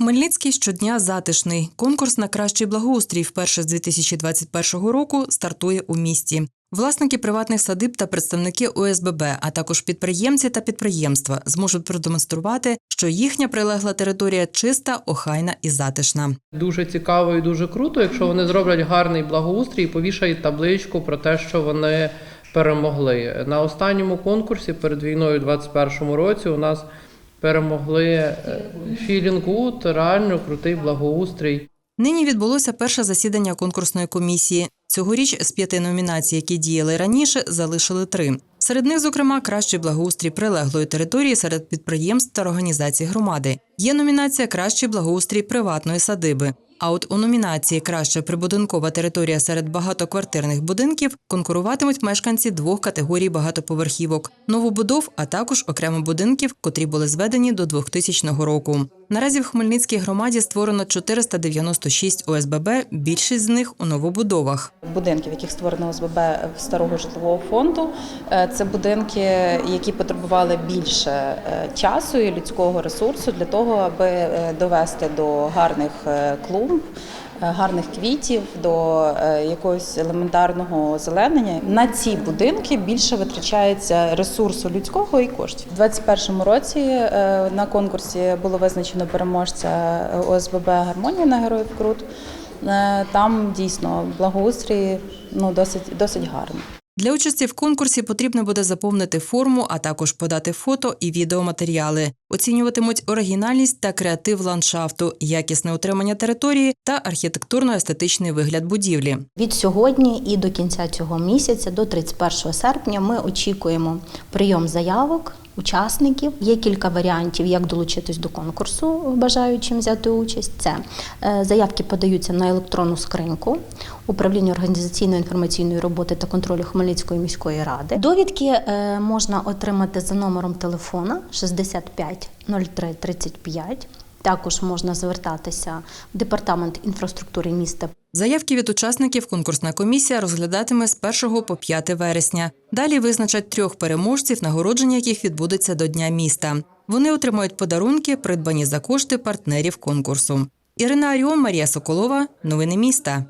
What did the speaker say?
Хмельницький щодня затишний. Конкурс на кращий благоустрій вперше з 2021 року стартує у місті. Власники приватних садиб та представники ОСББ, а також підприємці та підприємства зможуть продемонструвати, що їхня прилегла територія чиста, охайна і затишна. Дуже цікаво і дуже круто, якщо вони зроблять гарний благоустрій повішають табличку про те, що вони перемогли. На останньому конкурсі перед війною у 2021 році у нас перемогли філінгут, Good, реально крутий благоустрій. Нині відбулося перше засідання конкурсної комісії. Цьогоріч з п'яти номінацій, які діяли раніше, залишили три. Серед них, зокрема, кращий благоустрій прилеглої території серед підприємств та організацій громади. Є номінація Кращий благоустрій приватної садиби. А от у номінації Краща прибудинкова територія серед багатоквартирних будинків конкуруватимуть мешканці двох категорій багатоповерхівок новобудов, а також окремо будинків, котрі були зведені до 2000 року. Наразі в Хмельницькій громаді створено 496 ОСББ, більшість з них у новобудовах. будинків, яких створено ОСББ старого житлового фонду. Е, Це будинки, які потребували більше е, часу і людського ресурсу для того, аби е, довести до гарних е, клумб. е, Гарних квітів до е, якогось елементарного озеленення на ці будинки більше витрачається ресурсу людського і коштів. У 2021 році е, на конкурсі було визначено переможця ОСББ Гармонія на героїв Крут. Там дійсно благоустрій ну досить досить гарний. Для участі в конкурсі потрібно буде заповнити форму, а також подати фото і відеоматеріали. Оцінюватимуть оригінальність та креатив ландшафту, якісне утримання території та архітектурно-естетичний вигляд будівлі. Від сьогодні і до кінця цього місяця, до 31 серпня, ми очікуємо прийом заявок учасників. Є кілька варіантів, як долучитись до конкурсу, бажаючим взяти участь. Це е, заявки подаються на електронну скриньку управління організаційної інформаційної роботи та контролю Хмельницької міської ради. Довідки е, можна отримати за номером телефона 65 03 35. Також можна звертатися в департамент інфраструктури міста Заявки від учасників конкурсна комісія розглядатиме з 1 по 5 вересня. Далі визначать трьох переможців, нагородження яких відбудеться до Дня міста. Вони отримають подарунки, придбані за кошти партнерів конкурсу. Ірина Аріон, Марія Соколова. Новини міста.